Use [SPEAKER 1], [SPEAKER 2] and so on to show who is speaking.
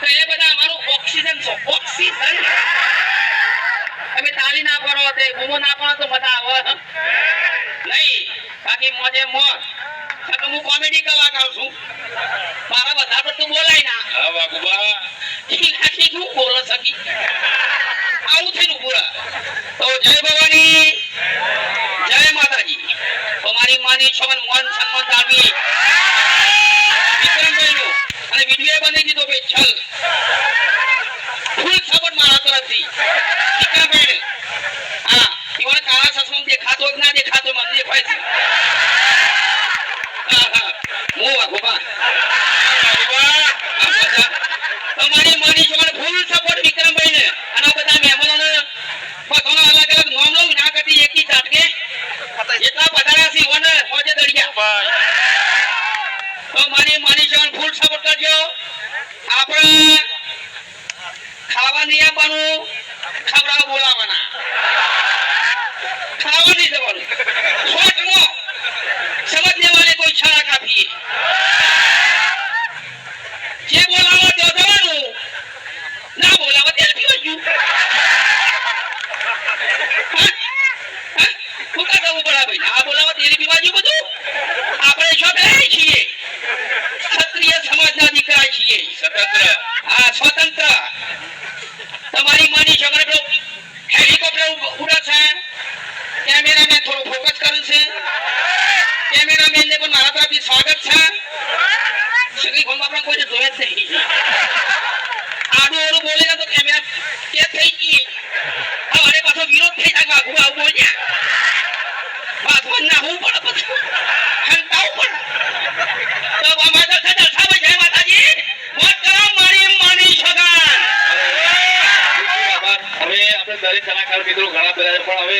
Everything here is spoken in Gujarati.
[SPEAKER 1] તો એ બધા અમારું ઓક્સિજન છે ઓક્સિજન. તમે તાલી ના કરો તે બૂમો ના પાડો તો મજા આવે નહીં બાકી મોજે મોજ. તો હું કોમેડી કલાકાર છું. મારા બધા પડતું બોલાય ના.
[SPEAKER 2] હા વાઘુબા
[SPEAKER 1] ઇલાકી શું બોલો સકી આવું થયું પૂરા. તો જય ભવાની. જય માતાજી. તો મારી માની છોકન મન સન્માન વિક્રમભાઈનું અને વીડિયો બની દીધો ભાઈ છલ ફૂલ સપોર્ટ મારા તરફથી. વિક્રમભાઈને હા એવા કાળા સસમાં દેખાતો જ ના દેખાતો, મને દેખાય છે હા હા હું વાઘોબા
[SPEAKER 2] વાઘુબા
[SPEAKER 1] આ બધા તમારી માની છોકન ફૂલ સપોર્ટ વિક્રમભાઈને અને આ બધા મહેમાનોને બધાનો અલગ અલગ નામ લઉં ના કરતી એકી ઝાટકે એટલા વધારે છે ઈવન મોજે દળિયા
[SPEAKER 2] ભાઈ
[SPEAKER 1] તો માની છોકન ફૂલ સપોર્ટ કરજો. આપણે ખાવા નહીં આપવાનું ખવડાવ બોલાવવાના ખાવા નહીં જવાનું શોર્ટમાં સમજને વાલે કોઈ છાળા કાપીએ. જે બોલાવો તો જવાનું. ના બોલાવો તે પીવા ગયું હું? કા જવું પડે ભાઈ ના બોલાવો ત્યારે પીવા ગયું બધું? આપણે છો બે છીએ. સમાજના છીએ
[SPEAKER 2] સ્વતંત્ર.
[SPEAKER 1] આ સ્વતંત્ર. તમારી માની છે મને હેલિકોપ્ટર ઉડે છે કેમેરામેન થોડું ફોકસ કરે છે. કેમેરામેન ને પણ મારા તરફથી સ્વાગત છે. સગી ગોમ આપણે કોઈ જોયે જ આડું ઓળું બોલે તો કેમેરા કે થઈ ગઈ હવે પાછો વિરોધ થઈ જાય વાઘુ આવું બોલ્યા. પાછો ના હું પણ પછી હંતાવું પડે તો અમારે તો ખબર સામે જય માતાજી મોત કરો મારી માની છોકરા
[SPEAKER 2] હવે આપણે દરેક કલાકાર મિત્રો ઘણા બધા પણ હવે